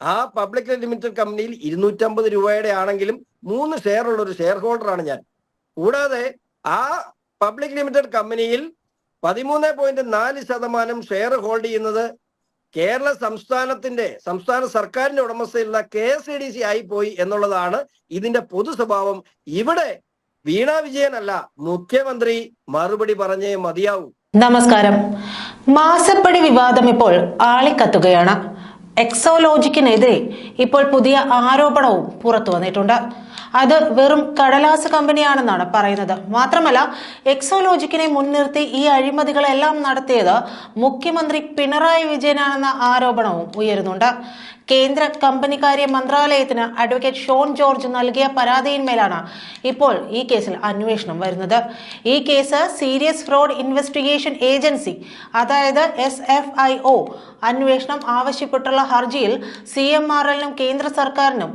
ആ public limited കമ്പനിയിൽ ഇരുന്നൂറ്റമ്പത് രൂപയുടെ ആണെങ്കിലും മൂന്ന് ഷെയർ ഉള്ള ഒരു ഷെയർ ആണ് ഞാൻ. കൂടാതെ ആ പബ്ലിക് ലിമിറ്റഡ് കമ്പനിയിൽ പതിമൂന്ന് പോയിന്റ് നാല് ശതമാനം ഷെയർ ഹോൾഡ് ചെയ്യുന്നത് കേരള സംസ്ഥാനത്തിന്റെ സംസ്ഥാന സർക്കാരിന്റെ ഉടമസ്ഥയിലുള്ള K S E D C ആയി പോയി എന്നുള്ളതാണ് ഇതിന്റെ പൊതു സ്വഭാവം. ഇവിടെ വീണ വിജയനല്ല മുഖ്യമന്ത്രി മറുപടി പറഞ്ഞേ മതിയാവൂ. നമസ്കാരം. മാസപ്പടി വിവാദം ഇപ്പോൾ ആളിക്കത്തുകയാണ്. എക്സോലോജിക്കിനെതിരെ ഇപ്പോൾ പുതിയ ആരോപണവും പുറത്തു വന്നിട്ടുണ്ട്. അത് വെറും കടലാസ് കമ്പനിയാണെന്നാണ് പറയുന്നത്. മാത്രമല്ല എക്സോലോജിക്കിനെ മുൻനിർത്തി ഈ അഴിമതികളെല്ലാം നടത്തിയത് മുഖ്യമന്ത്രി പിണറായി വിജയനാണെന്ന ആരോപണവും ഉയരുന്നുണ്ട്. കേന്ദ്ര കമ്പനിക്കാര്യ മന്ത്രാലയത്തിന് അഡ്വക്കേറ്റ് ഷോൺ ജോർജ് നൽകിയ പരാതിയിന്മേലാണ് ഇപ്പോൾ ഈ കേസിൽ അന്വേഷണം വരുന്നത്. ഈ case serious fraud investigation agency അതായത് എസ് എഫ് ഐ ഒ അന്വേഷണം ആവശ്യപ്പെട്ടുള്ള ഹർജിയിൽ സി എം ആർ എല്ലിനും കേന്ദ്ര സർക്കാരിനും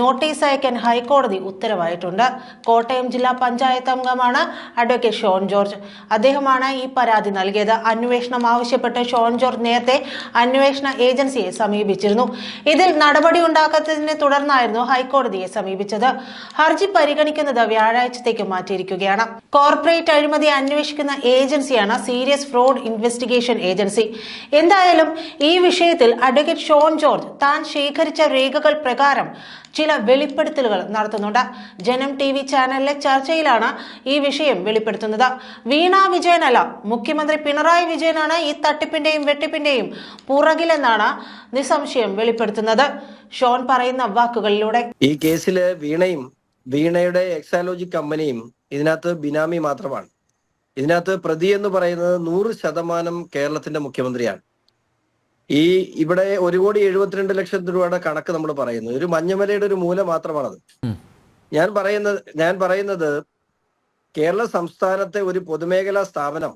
നോട്ടീസ് അയക്കാൻ ഹൈക്കോടതി ഉത്തരവായിട്ടുണ്ട്. കോട്ടയം ജില്ലാ പഞ്ചായത്ത് അംഗമാണ് അഡ്വക്കേറ്റ് ഷോൺ ജോർജ്. അദ്ദേഹമാണ് ഈ പരാതി നൽകിയത്. അന്വേഷണം ആവശ്യപ്പെട്ട് ഷോൺ ജോർജ് നേരത്തെ അന്വേഷണ ഏജൻസിയെ സമീപിച്ചിരുന്നു. ഇതിൽ നടപടി ഉണ്ടാക്കാത്തതിനെ തുടർന്നായിരുന്നു ഹൈക്കോടതിയെ സമീപിച്ചത്. ഹർജി പരിഗണിക്കുന്നത് വ്യാഴാഴ്ചത്തേക്ക് മാറ്റിയിരിക്കുകയാണ്. കോർപ്പറേറ്റ് അഴിമതി അന്വേഷിക്കുന്ന ഏജൻസിയാണ് സീരിയസ് ഫ്രോഡ് ഇൻവെസ്റ്റിഗേഷൻ ഏജൻസി. എന്തായാലും ഈ വിഷയത്തിൽ അഡ്വക്കേറ്റ് ഷോൺ ജോർജ് താൻ ശേഖരിച്ച രേഖകൾ പ്രകാരം ചില വെളിപ്പെടുത്തലുകൾ നടത്തുന്നുണ്ട്. ജനം ടി വി ചാനലിലെ ചർച്ചയിലാണ് ഈ വിഷയം വെളിപ്പെടുത്തുന്നത്. വീണ വിജയനല്ല മുഖ്യമന്ത്രി പിണറായി വിജയനാണ് ഈ തട്ടിപ്പിന്റെയും വെട്ടിപ്പിന്റെയും പുറകിലെന്നാണ് നിസ്സംശയം വെളിപ്പെടുത്തുന്നത്. ഷോൺ പറയുന്ന വാക്കുകളിലൂടെ. ഈ കേസിൽ വീണയും വീണയുടെ എക്സാലോജി കമ്പനിയും ഇതിനകത്ത് ബിനാമി മാത്രമാണ്. ഇതിനകത്ത് പ്രതി എന്ന് പറയുന്നത് നൂറ് ശതമാനം കേരളത്തിന്റെ മുഖ്യമന്ത്രിയാണ്. ഈ ഇവിടെ ഒരു കോടി എഴുപത്തിരണ്ട് ലക്ഷം രൂപയുടെ കണക്ക് നമ്മൾ പറയുന്നു. ഒരു മഞ്ഞമലയുടെ ഒരു മൂല മാത്രമാണത്. ഞാൻ പറയുന്നത് ഞാൻ പറയുന്നത് കേരള സംസ്ഥാനത്തെ ഒരു പൊതുമേഖലാ സ്ഥാപനം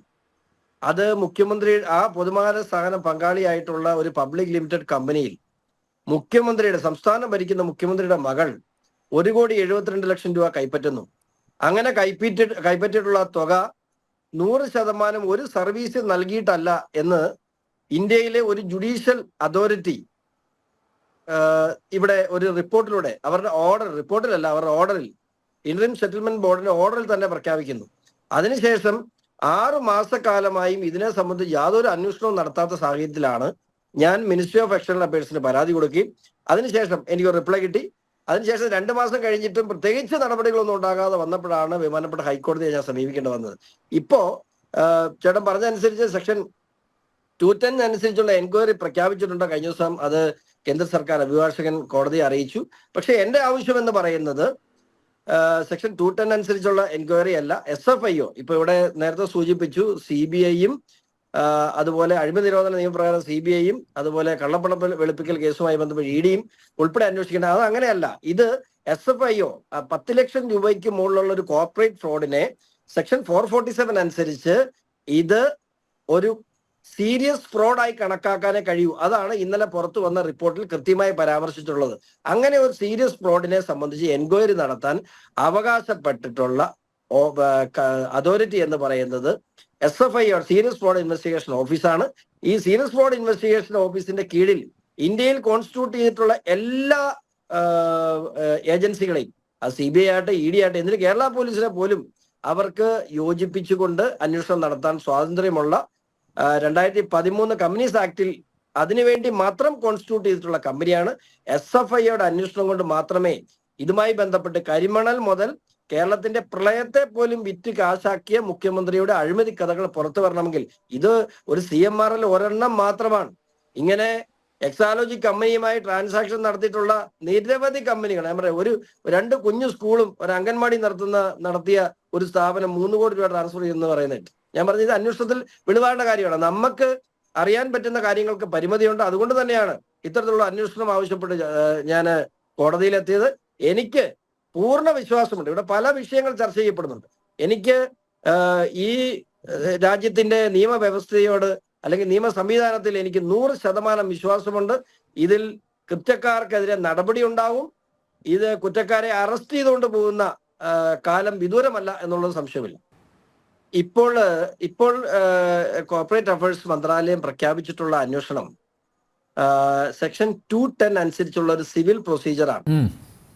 അത് മുഖ്യമന്ത്രി ആ പൊതുമേഖലാ സ്ഥാപനം പങ്കാളിയായിട്ടുള്ള ഒരു പബ്ലിക് ലിമിറ്റഡ് കമ്പനിയിൽ മുഖ്യമന്ത്രിയുടെ സംസ്ഥാനം ഭരിക്കുന്ന മുഖ്യമന്ത്രിയുടെ മകൾ ഒരു കോടി എഴുപത്തിരണ്ട് ലക്ഷം രൂപ കൈപ്പറ്റുന്നു. അങ്ങനെ കൈപ്പറ്റി കൈപ്പറ്റിയിട്ടുള്ള തുക നൂറ് ശതമാനം ഒരു സർവീസ് നൽകിയിട്ടല്ല എന്ന് ഇന്ത്യയിലെ ഒരു ജുഡീഷ്യൽ അതോറിറ്റി ഇവിടെ ഒരു റിപ്പോർട്ടിലൂടെ അവരുടെ ഓർഡർ റിപ്പോർട്ടിലല്ല അവരുടെ ഓർഡറിൽ ഇന്ത്യൻ സെറ്റിൽമെന്റ് ബോർഡിന്റെ ഓർഡറിൽ തന്നെ പ്രഖ്യാപിക്കുന്നു. അതിനുശേഷം ആറു മാസക്കാലമായും ഇതിനെ സംബന്ധിച്ച് യാതൊരു അന്വേഷണവും നടത്താത്ത സാഹചര്യത്തിലാണ് ഞാൻ മിനിസ്ട്രി ഓഫ് എക്സ്റ്റേണൽ അഫയേഴ്സിന് പരാതി കൊടുക്കുകയും അതിനുശേഷം എനിക്ക് റിപ്ലൈ കിട്ടി. അതിനുശേഷം രണ്ട് മാസം കഴിഞ്ഞിട്ടും പ്രത്യേകിച്ച് നടപടികളൊന്നും ഉണ്ടാകാതെ വന്നപ്പോഴാണ് ബഹുമാനപ്പെട്ട ഹൈക്കോടതിയെ ഞാൻ സമീപിക്കേണ്ടി വന്നത്. ഇപ്പോ ചേട്ടൻ പറഞ്ഞതനുസരിച്ച് സെക്ഷൻ ടു ടെൻ അനുസരിച്ചുള്ള എൻക്വയറി പ്രഖ്യാപിച്ചിട്ടുണ്ട്. കഴിഞ്ഞ ദിവസം അത് കേന്ദ്ര സർക്കാർ അഭിഭാഷകൻ കോടതിയെ അറിയിച്ചു. പക്ഷെ എന്റെ ആവശ്യം എന്ന് പറയുന്നത് സെക്ഷൻ ടു ടെൻ അനുസരിച്ചുള്ള എൻക്വയറി അല്ല എസ് എഫ് ഐ ഒ ഇപ്പൊ ഇവിടെ നേരത്തെ സൂചിപ്പിച്ചു സി ബി ഐയും അതുപോലെ അഴിമതി നിരോധന നിയമപ്രകാരം സി ബി ഐയും അതുപോലെ കള്ളപ്പണം വെളുപ്പിക്കൽ കേസുമായി ബന്ധപ്പെട്ട് ഇ ഡിയും ഉൾപ്പെടെ അന്വേഷിക്കേണ്ട. അത് അങ്ങനെയല്ല. ഇത് എസ് എഫ് ഐ ഒ പത്ത് ലക്ഷം രൂപയ്ക്ക് മുകളിലുള്ള ഒരു കോർപ്പറേറ്റ് ഫ്രോഡിനെ സെക്ഷൻ ഫോർ ഫോർട്ടി സെവൻ അനുസരിച്ച് ഇത് ഒരു സീരിയസ് ഫ്രോഡായി കണക്കാക്കാനേ കഴിയൂ. അതാണ് ഇന്നലെ പുറത്തു വന്ന റിപ്പോർട്ടിൽ കൃത്യമായി പരാമർശിച്ചിട്ടുള്ളത്. അങ്ങനെ ഒരു സീരിയസ് ഫ്രോഡിനെ സംബന്ധിച്ച് എൻക്വയറി നടത്താൻ അവകാശപ്പെട്ടിട്ടുള്ള അതോറിറ്റി എന്ന് പറയുന്നത് S F I R serious fraud investigation ഓഫീസാണ് ഈ സീരിയസ് ഫ്രോഡ് ഇൻവെസ്റ്റിഗേഷൻ ഓഫീസിന്റെ കീഴിൽ ഇന്ത്യയിൽ കോൺസ്റ്റിറ്റ്യൂട്ട് ചെയ്തിട്ടുള്ള എല്ലാ ഏജൻസികളെയും അത് സി ബി ഐ ആട്ടെ ഇ ഡി ആട്ടെ എന്തിന് കേരള പോലീസിനെ പോലും അവർക്ക് യോജിപ്പിച്ചുകൊണ്ട് അന്വേഷണം നടത്താൻ സ്വാതന്ത്ര്യമുള്ള രണ്ടായിരത്തി പതിമൂന്ന് കമ്പനീസ് ആക്ടിൽ അതിനുവേണ്ടി മാത്രം കോൺസ്റ്റിറ്റ്യൂട്ട് ചെയ്തിട്ടുള്ള കമ്പനിയാണ് എസ് എഫ് ഐയുടെ അന്വേഷണം കൊണ്ട് മാത്രമേ ഇതുമായി ബന്ധപ്പെട്ട് കരിമണൽ മുതൽ കേരളത്തിന്റെ പ്രളയത്തെ പോലും വിറ്റ് കാശാക്കിയ മുഖ്യമന്ത്രിയുടെ അഴിമതി കഥകൾ പുറത്തു വരണമെങ്കിൽ ഇത് ഒരു സി എം ആർ എൽ ഒരെണ്ണം മാത്രമാണ്. ഇങ്ങനെ എക്സാലോജി കമ്പനിയുമായി ട്രാൻസാക്ഷൻ നടത്തിയിട്ടുള്ള നിരവധി കമ്പനികൾ ഞാൻ പറയാം ഒരു രണ്ട് കുഞ്ഞു സ്കൂളും ഒരു അംഗൻവാടി നടത്തുന്ന നടത്തിയ ഒരു സ്ഥാപനം മൂന്ന് കോടി രൂപ ട്രാൻസ്ഫർ ചെയ്യുന്നു പറയുന്നുണ്ട് ഞാൻ പറഞ്ഞ ഇത് അന്വേഷണത്തിൽ വെളിവാടേണ്ട കാര്യമാണ്. നമുക്ക് അറിയാൻ പറ്റുന്ന കാര്യങ്ങൾക്ക് പരിമിതിയുണ്ട്. അതുകൊണ്ട് തന്നെയാണ് ഇത്തരത്തിലുള്ള അന്വേഷണം ആവശ്യപ്പെട്ട് ഞാൻ കോടതിയിലെത്തിയത്. എനിക്ക് പൂർണ വിശ്വാസമുണ്ട്. ഇവിടെ പല വിഷയങ്ങൾ ചർച്ച ചെയ്യപ്പെടുന്നുണ്ട്. എനിക്ക് ഈ രാജ്യത്തിന്റെ നിയമവ്യവസ്ഥയോട് അല്ലെങ്കിൽ നിയമ സംവിധാനത്തിൽ എനിക്ക് നൂറ് ശതമാനം വിശ്വാസമുണ്ട്. ഇതിൽ കൃത്യക്കാർക്കെതിരെ നടപടി ഉണ്ടാവും. ഇത് കുറ്റക്കാരെ അറസ്റ്റ് ചെയ്തുകൊണ്ട് പോകുന്ന കാലം വിദൂരമല്ല എന്നുള്ളത് സംശയമില്ല. ഇപ്പോൾ ഇപ്പോൾ കോർപ്പറേറ്റ് അഫയേഴ്സ് മന്ത്രാലയം പ്രഖ്യാപിച്ചിട്ടുള്ള അന്വേഷണം സെക്ഷൻ ടു ടെൻ അനുസരിച്ചുള്ള ഒരു സിവിൽ പ്രൊസീജിയറാണ് ഉം.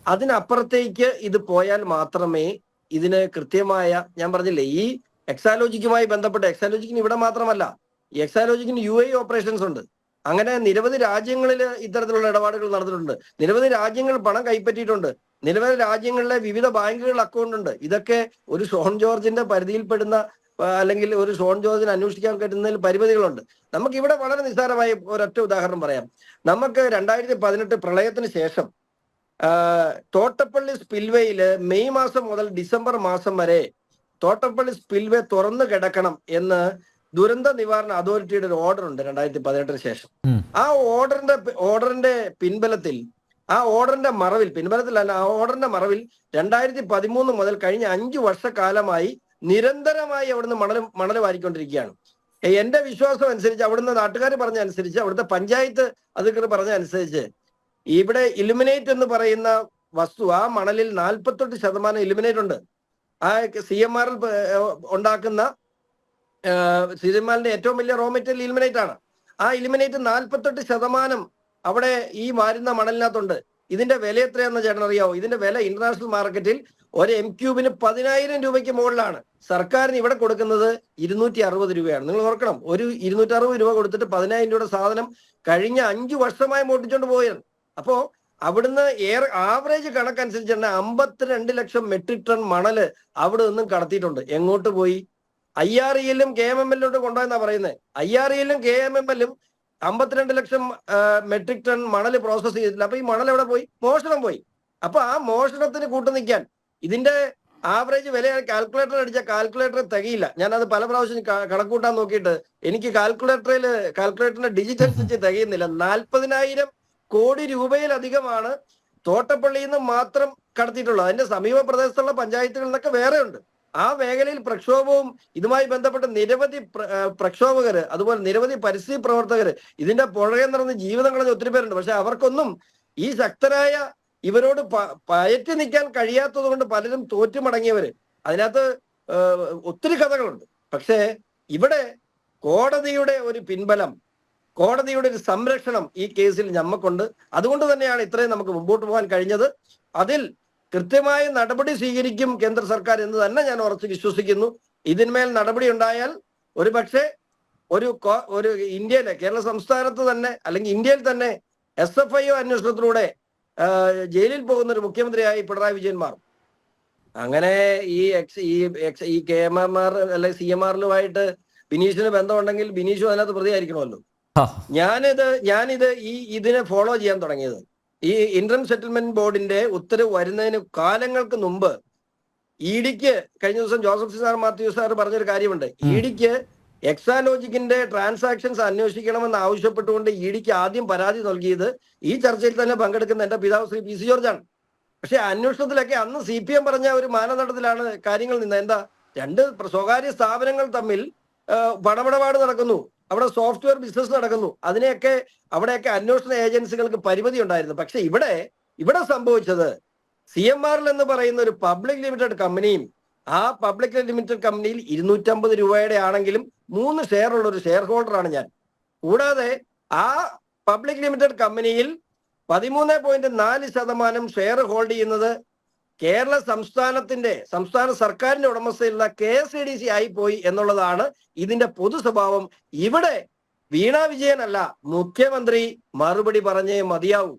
അതിനപ്പുറത്തേക്ക് ഇത് പോയാൽ മാത്രമേ ഇതിന് കൃത്യമായ ഞാൻ പറഞ്ഞില്ലേ ഈ എക്സാലോജിക്കുമായി ബന്ധപ്പെട്ട് എക്സാലോജിക്കിന് ഇവിടെ മാത്രമല്ല ഈ എക്സാലോജിക്കിന് യു എ ഓപ്പറേഷൻസ് ഉണ്ട്. അങ്ങനെ നിരവധി രാജ്യങ്ങളിൽ ഇത്തരത്തിലുള്ള ഇടപാടുകൾ നടന്നിട്ടുണ്ട്. നിരവധി രാജ്യങ്ങൾ പണം കൈപ്പറ്റിയിട്ടുണ്ട്. നിരവധി രാജ്യങ്ങളിലെ വിവിധ ബാങ്കുകൾ അക്കൗണ്ട് ഉണ്ട്. ഇതൊക്കെ ഒരു ഷോൺ ജോർജിന്റെ പരിധിയിൽപ്പെടുന്ന അല്ലെങ്കിൽ ഒരു ഷോൺ ജോർജിന് അന്വേഷിക്കാൻ പറ്റുന്നതിൽ പരിമിതികളുണ്ട്. നമുക്ക് ഇവിടെ വളരെ നിസ്സാരമായ ഒരൊറ്റ ഉദാഹരണം പറയാം. നമുക്ക് രണ്ടായിരത്തി പതിനെട്ട് പ്രളയത്തിന് ശേഷം തോട്ടപ്പള്ളി സ്പിൽവേയിൽ മെയ് മാസം മുതൽ ഡിസംബർ മാസം വരെ തോട്ടപ്പള്ളി സ്പിൽവേ തുറന്നു കിടക്കണം എന്ന് ദുരന്ത നിവാരണ അതോറിറ്റിയുടെ ഒരു ഓർഡർ ഉണ്ട് രണ്ടായിരത്തി പതിനെട്ടിന് ശേഷം ആ ഓർഡറിന്റെ ഓർഡറിന്റെ പിൻബലത്തിൽ ആ ഓർഡറിന്റെ മറവിൽ പിൻബലത്തിലല്ല ആ ഓർഡറിന്റെ മറവിൽ രണ്ടായിരത്തി പതിമൂന്ന് മുതൽ കഴിഞ്ഞ അഞ്ചു വർഷക്കാലമായി നിരന്തരമായി അവിടുന്ന് മണൽ മണൽ വാരിക്കൊണ്ടിരിക്കുകയാണ്. എന്റെ വിശ്വാസം അനുസരിച്ച് അവിടുന്ന് നാട്ടുകാർ പറഞ്ഞ അനുസരിച്ച് അവിടുത്തെ പഞ്ചായത്ത് അധികൃതർ പറഞ്ഞ അനുസരിച്ച് ഇവിടെ ഇലുമിനേറ്റ് എന്ന് പറയുന്ന വസ്തു ആ മണലിൽ നാൽപ്പത്തെട്ട് ശതമാനം ഇലുമിനേറ്റ് ഉണ്ട്. ആ സി എം ആറിൽ ഉണ്ടാക്കുന്ന സി എം ആറിന്റെ ഏറ്റവും വലിയ റോ മെറ്റീരിയൽ ഇലുമിനേറ്റ് ആണ്. ആ ഇലുമിനേറ്റ് നാൽപ്പത്തെട്ട് ശതമാനം അവിടെ ഈ വാരുന്ന മണലിനകത്തുണ്ട്. ഇതിന്റെ വില എത്രയാണെന്ന് ചേട്ടൻ അറിയാവോ? ഇതിന്റെ വില ഇന്റർനാഷണൽ മാർക്കറ്റിൽ ഒരു എം ക്യൂബിന് പതിനായിരം രൂപയ്ക്ക് മുകളിലാണ്. സർക്കാരിന് ഇവിടെ കൊടുക്കുന്നത് ഇരുന്നൂറ്റി അറുപത് രൂപയാണ്. നിങ്ങൾ ഓർക്കണം ഒരു ഇരുന്നൂറ്റി അറുപത് രൂപ കൊടുത്തിട്ട് പതിനായിരം രൂപയുടെ സാധനം കഴിഞ്ഞ അഞ്ചു വർഷമായി മോട്ടിച്ചോണ്ട് പോയത് അപ്പോ അവിടുന്ന് ഏറെ ആവറേജ് കണക്കനുസരിച്ച് തന്നെ അമ്പത്തിരണ്ട് ലക്ഷം മെട്രിക് ടൺ മണൽ അവിടെ നിന്നും കടത്തിയിട്ടുണ്ട്. എങ്ങോട്ട് പോയി? ഐ ആർ ഇയിലും കെ എം എം എല്ലിലോട്ട് കൊണ്ടുപോയെന്നാ പറയുന്നത് ഐ ആർ ഇയിലും കെ എം എം എല്ലും അമ്പത്തിരണ്ട് ലക്ഷം മെട്രിക് ടൺ മണൽ പ്രോസസ് ചെയ്തിട്ടില്ല. അപ്പൊ ഈ മണൽ എവിടെ പോയി? മോഷണം പോയി. അപ്പൊ ആ മോഷണത്തിന് കൂട്ടു നിൽക്കാൻ ഇതിന്റെ ആവറേജ് വില കാൽക്കുലേറ്റർ അടിച്ച കാൽക്കുലേറ്റർ തികയില്ല. ഞാൻ അത് പല പ്രാവശ്യം കണക്കൂട്ടാൻ നോക്കിയിട്ട് എനിക്ക് കാൽക്കുലേറ്ററിൽ കാൽക്കുലേറ്ററിന്റെ ഡിജിറ്റൽ സ്വിച്ച് തികയുന്നില്ല. നാൽപ്പതിനായിരം കോടി രൂപയിലധികമാണ് തോട്ടപ്പള്ളിയിൽ നിന്ന് മാത്രം കടത്തിയിട്ടുള്ളത്. അതിന്റെ സമീപ പ്രദേശത്തുള്ള പഞ്ചായത്തുകളിൽ നിന്നൊക്കെ വേറെ ഉണ്ട്. ആ മേഖലയിൽ പ്രക്ഷോഭവും ഇതുമായി ബന്ധപ്പെട്ട നിരവധി പ്ര- പ്രക്ഷോഭകര് അതുപോലെ നിരവധി പരിസ്ഥിതി പ്രവർത്തകര് ഇതിന്റെ പുഴകെ നടന്ന് ജീവിതം കളഞ്ഞ ഒത്തിരി പേരുണ്ട്. പക്ഷെ അവർക്കൊന്നും ഈ ശക്തരായ ഇവരോട് പയറ്റി നിൽക്കാൻ കഴിയാത്തത് കൊണ്ട് പലരും തോറ്റു മടങ്ങിയവര് അതിനകത്ത് ഒത്തിരി കഥകളുണ്ട്. പക്ഷേ ഇവിടെ കോടതിയുടെ ഒരു പിൻബലം കോടതിയുടെ ഒരു സംരക്ഷണം ഈ കേസിൽ ഞമ്മക്കുണ്ട്. അതുകൊണ്ട് തന്നെയാണ് ഇത്രയും നമുക്ക് മുമ്പോട്ട് പോകാൻ കഴിഞ്ഞത്. അതിൽ കൃത്യമായ നടപടി സ്വീകരിക്കും കേന്ദ്ര സർക്കാർ എന്ന് തന്നെ ഞാൻ ഉറച്ചു വിശ്വസിക്കുന്നു. ഇതിന്മേൽ നടപടി ഉണ്ടായാൽ ഒരു പക്ഷേ ഒരു ഒരു ഇന്ത്യയിലെ കേരള സംസ്ഥാനത്ത് തന്നെ അല്ലെങ്കിൽ ഇന്ത്യയിൽ തന്നെ എസ് എഫ് ഐ ഒ അന്വേഷണത്തിലൂടെ ജയിലിൽ പോകുന്ന ഒരു മുഖ്യമന്ത്രിയായി പിണറായി വിജയൻ മാറും. അങ്ങനെ ഈ എക്സ് ഈ എക്സ് ഈ കെ എം എം ആർ അല്ലെങ്കിൽ സി എം ആറിലുമായിട്ട് ബിനീഷിന് ബന്ധമുണ്ടെങ്കിൽ ബിനീഷും അതിനകത്ത് പ്രതിയായിരിക്കണമല്ലോ. ഞാനിത് ഞാനിത് ഈ ഇതിനെ ഫോളോ ചെയ്യാൻ തുടങ്ങിയത്. ഈ ഇന്റർ സെറ്റിൽമെന്റ് ബോർഡിന്റെ ഉത്തരവ് വരുന്നതിന് കാലങ്ങൾക്ക് മുമ്പ് ഇ ഡിക്ക് കഴിഞ്ഞ ദിവസം ജോസഫ് സാർ മാത്യു സാർ പറഞ്ഞൊരു കാര്യമുണ്ട്. ഇ ഡിക്ക് എക്സാലോജിക്കിന്റെ ട്രാൻസാക്ഷൻസ് അന്വേഷിക്കണമെന്ന് ആവശ്യപ്പെട്ടുകൊണ്ട് ഇ ഡിക്ക് ആദ്യം പരാതി നൽകിയത് ഈ ചർച്ചയിൽ തന്നെ പങ്കെടുക്കുന്ന എന്റെ പിതാവ് ശ്രീ പി സി ജോർജാണ്. പക്ഷെ അന്വേഷണത്തിലൊക്കെ അന്ന് സി പി എം പറഞ്ഞ ഒരു മാനദണ്ഡത്തിലാണ് കാര്യങ്ങൾ നിന്ന് എന്താ? രണ്ട് സ്വകാര്യ സ്ഥാപനങ്ങൾ തമ്മിൽ പണമിടപാട് നടക്കുന്നു. അവിടെ സോഫ്റ്റ്വെയർ ബിസിനസ് നടക്കുന്നു. അതിനെയൊക്കെ അവിടെയൊക്കെ അന്വേഷണ ഏജൻസികൾക്ക് പരിമിതി ഉണ്ടായിരുന്നു. പക്ഷെ ഇവിടെ ഇവിടെ സംഭവിച്ചത് സി എം ആറിൽ എന്ന് പറയുന്ന ഒരു പബ്ലിക് ലിമിറ്റഡ് കമ്പനിയും ആ പബ്ലിക് ലിമിറ്റഡ് കമ്പനിയിൽ ഇരുന്നൂറ്റമ്പത് രൂപയുടെ ആണെങ്കിലും മൂന്ന് ഷെയർ ഉള്ള ഒരു ഷെയർ ഹോൾഡറാണ് ഞാൻ. കൂടാതെ ആ പബ്ലിക് ലിമിറ്റഡ് കമ്പനിയിൽ പതിമൂന്ന് പോയിന്റ് നാല് ശതമാനം ഷെയർ ഹോൾഡ് ചെയ്യുന്നത് കേരള സംസ്ഥാനത്തിന്റെ സംസ്ഥാന സർക്കാരിന്റെ ഉടമസ്ഥയിലുള്ള K S E D C ആയി പോയി എന്നുള്ളതാണ് ഇതിന്റെ പൊതു സ്വഭാവം ഇവിടെ വീണ വിജയനല്ല മുഖ്യമന്ത്രി മറുപടി പറഞ്ഞേ മതിയാവൂ.